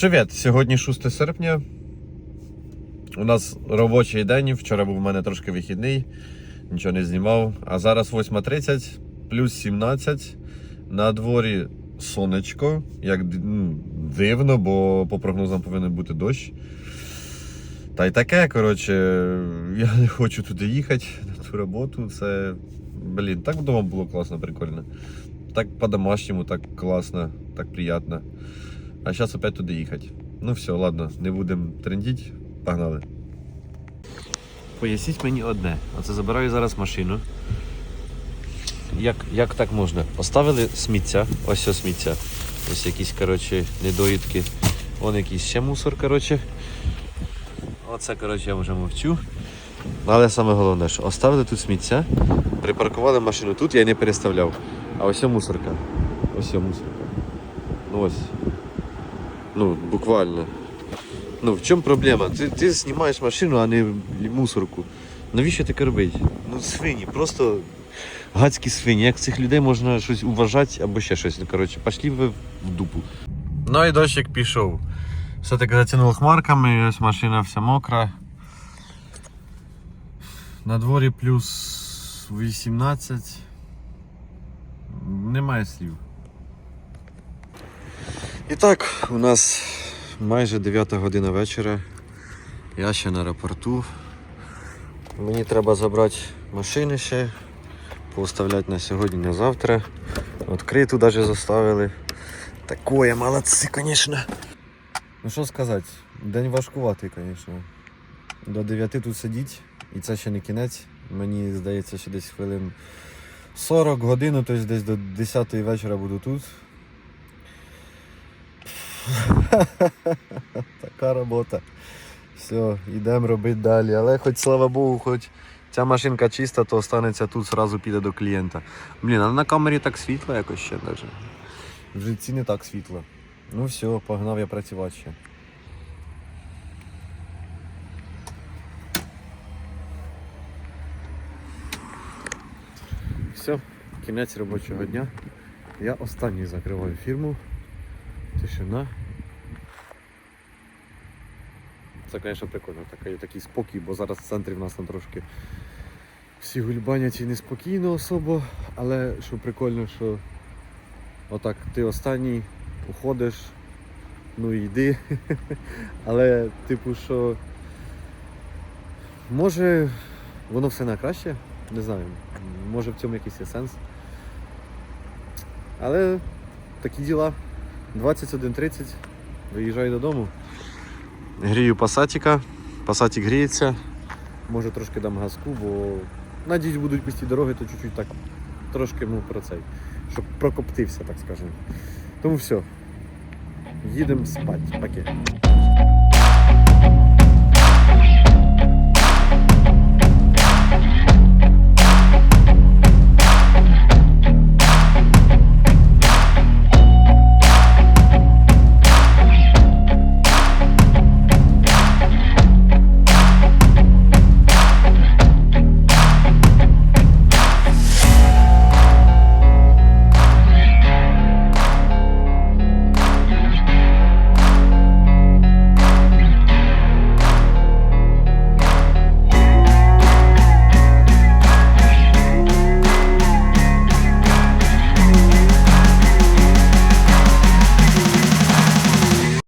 Привіт! Сьогодні 6 серпня. У нас робочий день. Вчора був у мене трошки вихідний, нічого не знімав. А зараз 8.30, плюс 17. На дворі сонечко. Як ну, дивно, бо по прогнозам повинен бути дощ. Та й таке, коротше, я не хочу туди їхати на ту роботу. Це. Блін, так вдома було класно, прикольно. Так по-домашньому, так класно, так приємно. А зараз опять туди їхати. Ну все, ладно, не будемо трендіти, погнали. Поясніть мені одне. Оце забираю зараз машину. Як, як так можна? Поставили сміття, ось ось сміття. Ось якісь, коротше, недоїдки. Вон якийсь ще мусор, коротше. Оце, коротше, я вже мовчу. Але саме головне, що оставили тут сміття, припаркували машину тут, я не переставляв. А ось мусорка. Ось мусорка. Ну ось. Ну, буквально. Ну, в чому проблема? Ти, ти знімаєш машину, а не мусорку. Навіщо таке робити? Ну, свині, просто гадські свині. Як цих людей можна щось уважати або ще щось. Ну, коротше, пішли ви в дупу. Ну і дощик пішов. Все-таки затягнуло хмарками, і ось машина вся мокра. На дворі плюс 18. Немає слів. І так, у нас майже 9 година вечора. Я ще на аеропорту. Мені треба забрати машини ще, поставляти на сьогодні, на завтра. Відкриту навіть заставили. Такое, молодці, звісно. Ну що сказати, день важкуватий, звісно. До 9 тут сидіть, і це ще не кінець. Мені здається, що десь хвилин 40 годин, тобто десь до 10 вечора буду тут. Така робота. Все, йдемо робити далі. Але хоч слава Богу, хоч ця машинка чиста, то останеться тут, зразу піде до клієнта. Блін, а на камері так світло якось ще навіть. В житті не так світло. Ну все, погнав я працювати ще. Все, кінець робочого дня. Я останній закриваю фірму. Тишина. Це, звісно, прикольно, такий, такий спокій, бо зараз в центрі в нас там трошки всі гульбанять і неспокійно особо, але що прикольно, що отак ти останній уходиш, ну і йди. але, типу, що може воно все на краще, не знаю, може в цьому якийсь є сенс. Але такі діла. 21.30, виїжджаю додому. Грію пасатіка, пасатік гріється. Може трошки дам газку, бо надіюсь будуть пусті дороги, то чуть-чуть так трошки ну, про цей, щоб прокоптився, так скажемо. Тому все. Їдемо спати. Паки.